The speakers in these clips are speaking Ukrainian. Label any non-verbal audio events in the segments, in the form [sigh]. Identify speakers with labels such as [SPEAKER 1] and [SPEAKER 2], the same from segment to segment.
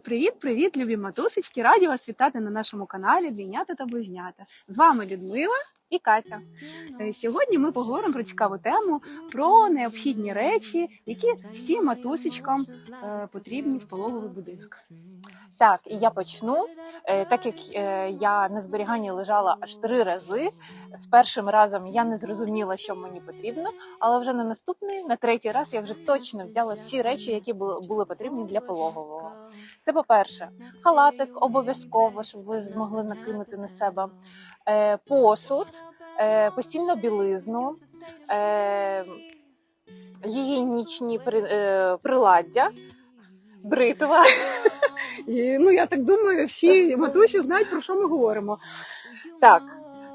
[SPEAKER 1] Привіт, привіт, любі матусечки! Раді вас вітати на нашому каналі Двійнята та Близнята. З вами Людмила і Катя. Е, Сьогодні ми поговоримо про цікаву тему про необхідні речі, які всім матусечкам е, потрібні в пологовий будинок.
[SPEAKER 2] Так, і я почну. Е, Так як е, я на зберіганні лежала аж три рази, з першим разом я не зрозуміла, що мені потрібно, але вже на наступний, на третій раз я вже точно взяла всі речі, які були, потрібні для пологового. Це по-перше, халатик обов'язково, щоб ви змогли накинути на себе е, посуд, постільну білизну, гігієнічні при, приладдя, бритва.
[SPEAKER 1] І, ну я так думаю, всі матусі знають про що ми говоримо.
[SPEAKER 2] Так,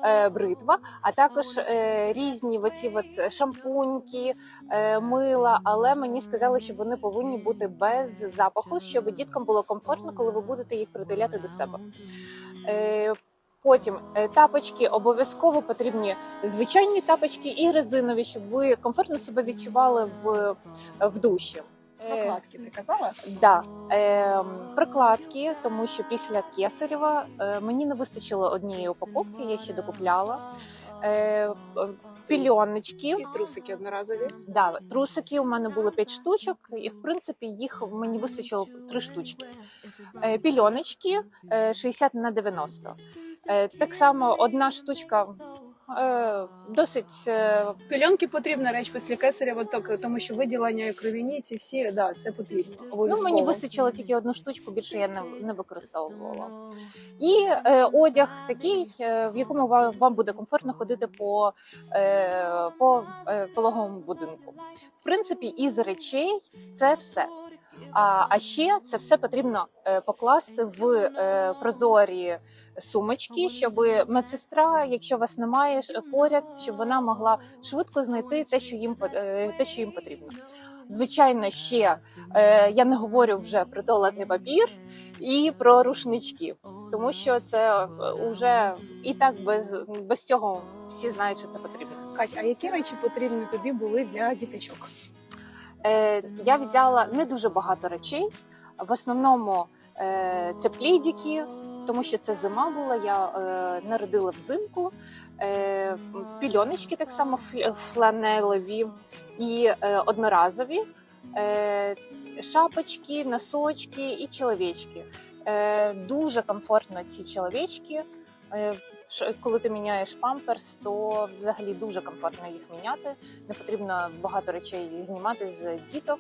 [SPEAKER 2] е, бритва, а також е, різні оці от шампуньки, е, мила. Але мені сказали, що вони повинні бути без запаху, щоб діткам було комфортно, коли ви будете їх притуляти до себе. Потім тапочки обов'язково потрібні звичайні тапочки і резинові, щоб ви комфортно себе відчували в, в душі. Е,
[SPEAKER 1] Прокладки, ти казала?
[SPEAKER 2] Да, е, прокладки, тому що після кесарева е, мені не вистачило однієї упаковки, я ще докупляла. Е, пільоночки,
[SPEAKER 1] І трусики одноразові.
[SPEAKER 2] да, трусики у мене було 5 штучок, і в принципі їх мені вистачило 3 штучки. Е, пільоночки е, 60 на 90. Е, так само одна штучка е, досить е,
[SPEAKER 1] Пільонки потрібна реч після кесаря, так, тому що виділення кровіні ці всі, да, це потрібно.
[SPEAKER 2] Ну, мені вистачило тільки одну штучку, більше я не, не використовувала. І е, одяг такий, е, в якому вам, вам буде комфортно ходити по, е, по е, пологовому будинку. В принципі, із речей це все. А, ще це все потрібно е, покласти в е, прозорі сумочки, щоб медсестра, якщо вас немає поряд, щоб вона могла швидко знайти те, що їм е, те, що їм потрібно. Звичайно, ще е, я не говорю вже про туалетний папір і про рушнички, тому що це вже і так без, без цього всі знають, що це потрібно.
[SPEAKER 1] Кать, а які речі потрібні тобі були для діточок?
[SPEAKER 2] Е, я взяла не дуже багато речей. В основному е, це плідіки, тому що це зима була. Я е, народила взимку. Пільоночки так само фл- фланелеві і одноразові, шапочки, носочки і чоловічки. Дуже комфортно ці чоловічки. Коли ти міняєш памперс, то взагалі дуже комфортно їх міняти. Не потрібно багато речей знімати з діток.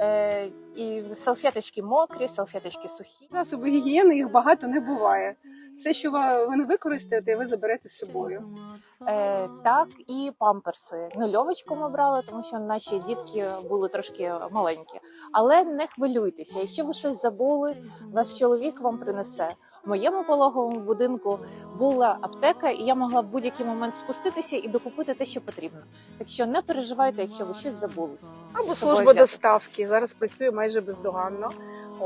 [SPEAKER 2] Е, і салфеточки мокрі, салфеточки сухі.
[SPEAKER 1] Засоби гігієни їх багато не буває. Все, що ви не використаєте, ви заберете з собою.
[SPEAKER 2] Е, так, і памперси. Нульовочку ми брали, тому що наші дітки були трошки маленькі. Але не хвилюйтеся, якщо ви щось забули, ваш чоловік вам принесе. В моєму пологовому будинку була аптека, і я могла в будь-який момент спуститися і докупити те, що потрібно. Так що не переживайте, якщо ви щось забулися.
[SPEAKER 1] Або служба доставки зараз працює майже бездоганно.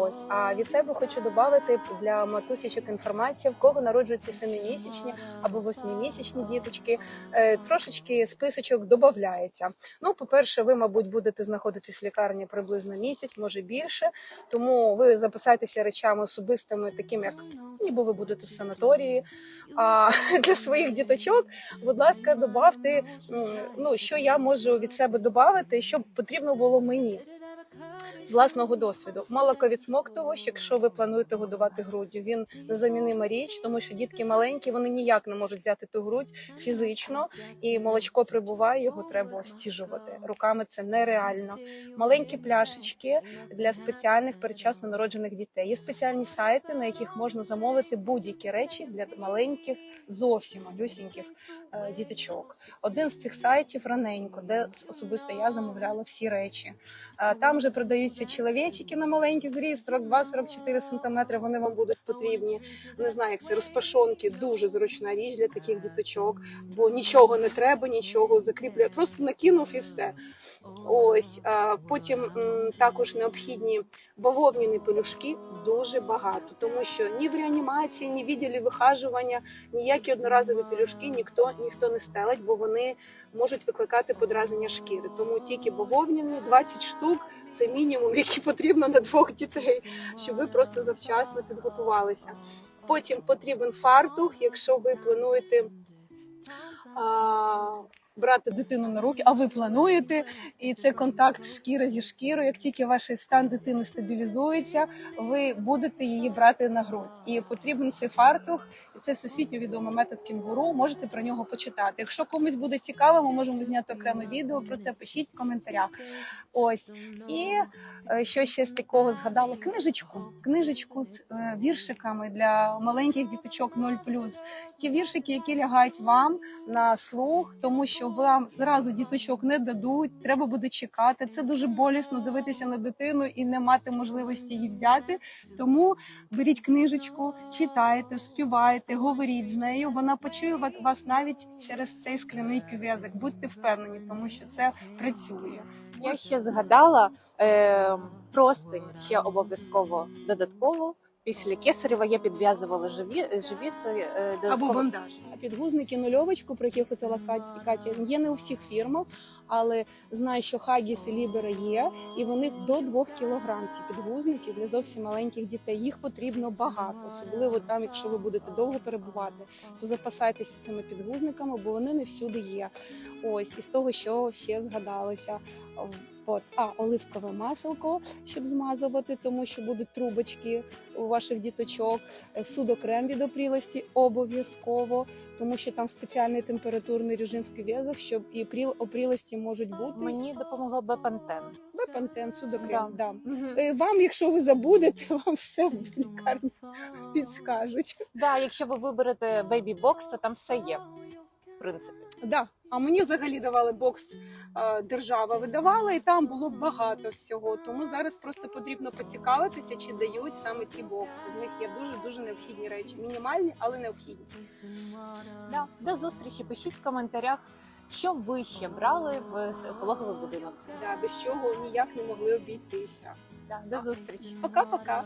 [SPEAKER 1] Ось а від себе хочу додати для матусічок інформацію, в кого народжуються семимісячні або восьмимісячні діточки. Е, трошечки списочок додається. Ну, по-перше, ви, мабуть, будете знаходитись в лікарні приблизно місяць, може більше. Тому ви записайтеся речами особистими, таким як ніби ви будете в санаторії. А [laughs] для своїх діточок, будь ласка, добавте, ну що я можу від себе додати, що потрібно було мені з власного досвіду. Молоко від Молоковідсмоктувач, якщо ви плануєте годувати груддю, він незамінима річ, тому що дітки маленькі, вони ніяк не можуть взяти ту грудь фізично, і молочко прибуває, його треба стіжувати. Руками це нереально. Маленькі пляшечки для спеціальних передчасно народжених дітей. Є спеціальні сайти, на яких можна замовити будь-які речі для маленьких, зовсім малюсіньких е, діточок. Один з цих сайтів раненько, де особисто я замовляла всі речі. А, Там же продаються чоловічики на маленький зріст, 42-44 см, вони вам будуть потрібні. Не знаю, як це розпашонки, дуже зручна річ для таких діточок, бо нічого не треба, нічого закріплює, просто накинув і все. Ось потім також необхідні Бавовняні пелюшки дуже багато, тому що ні в реанімації, ні в відділі вихажування, ніякі одноразові пелюшки ніхто ніхто не стелить, бо вони можуть викликати подразнення шкіри. Тому тільки бавовняні 20 штук це мінімум, який потрібно на двох дітей, щоб ви просто завчасно підготувалися. Потім потрібен фартух, якщо ви плануєте. Брати дитину на руки, а ви плануєте, і це контакт шкіра зі шкірою. Як тільки ваш стан дитини стабілізується, ви будете її брати на грудь. І потрібен цей фартух, і це всесвітньо відомий метод кінгуру. Можете про нього почитати. Якщо комусь буде цікаво, ми можемо зняти окреме відео про це. Пишіть в коментарях. Ось і е, що ще з такого згадала? Книжечку, книжечку з е, віршиками для маленьких діточок 0+. Ті віршики, які лягають вам на слух, тому що вам зразу діточок не дадуть. Треба буде чекати. Це дуже болісно дивитися на дитину і не мати можливості її взяти. Тому беріть книжечку, читайте, співайте, говоріть з нею. Вона почує вас навіть через цей скляний кювезик. Будьте впевнені, тому що це працює.
[SPEAKER 2] Я ще згадала е, простинь ще обов'язково додатково. Після кесарева я підв'язувала живі, живіт е,
[SPEAKER 1] Або бандаж. А підгузники нульовочку, про які Кат- Катя, є не у всіх фірмах, але знаю, що Хагіс і Лібера є, і вони до 2 кілограм ці підгузники для зовсім маленьких дітей. Їх потрібно багато, особливо там, якщо ви будете довго перебувати, то запасайтеся цими підгузниками, бо вони не всюди є. Ось із того, що ще згадалося. От, а оливкове маселко, щоб змазувати, тому що будуть трубочки у ваших діточок. Е, Судокрем від опрілості обов'язково, тому що там спеціальний температурний режим в кювезах, щоб і пріл- опрілості можуть бути.
[SPEAKER 2] Мені допомогло бепантен.
[SPEAKER 1] Бепантен, судокрем,
[SPEAKER 2] Да.
[SPEAKER 1] да.
[SPEAKER 2] Угу.
[SPEAKER 1] Вам, якщо ви забудете, вам все в лікарні підскажуть.
[SPEAKER 2] Да, якщо ви виберете Baby Box, то там все є. В принципі.
[SPEAKER 1] Да. А мені взагалі давали бокс е, держава видавала, і там було багато всього. Тому зараз просто потрібно поцікавитися, чи дають саме ці бокси. В них є дуже дуже необхідні речі, мінімальні, але необхідні.
[SPEAKER 2] Да. До зустрічі. Пишіть в коментарях, що ви ще брали в пологовий будинок.
[SPEAKER 1] Да, без чого ніяк не могли обійтися.
[SPEAKER 2] Да, до зустрічі.
[SPEAKER 1] Пока-пока.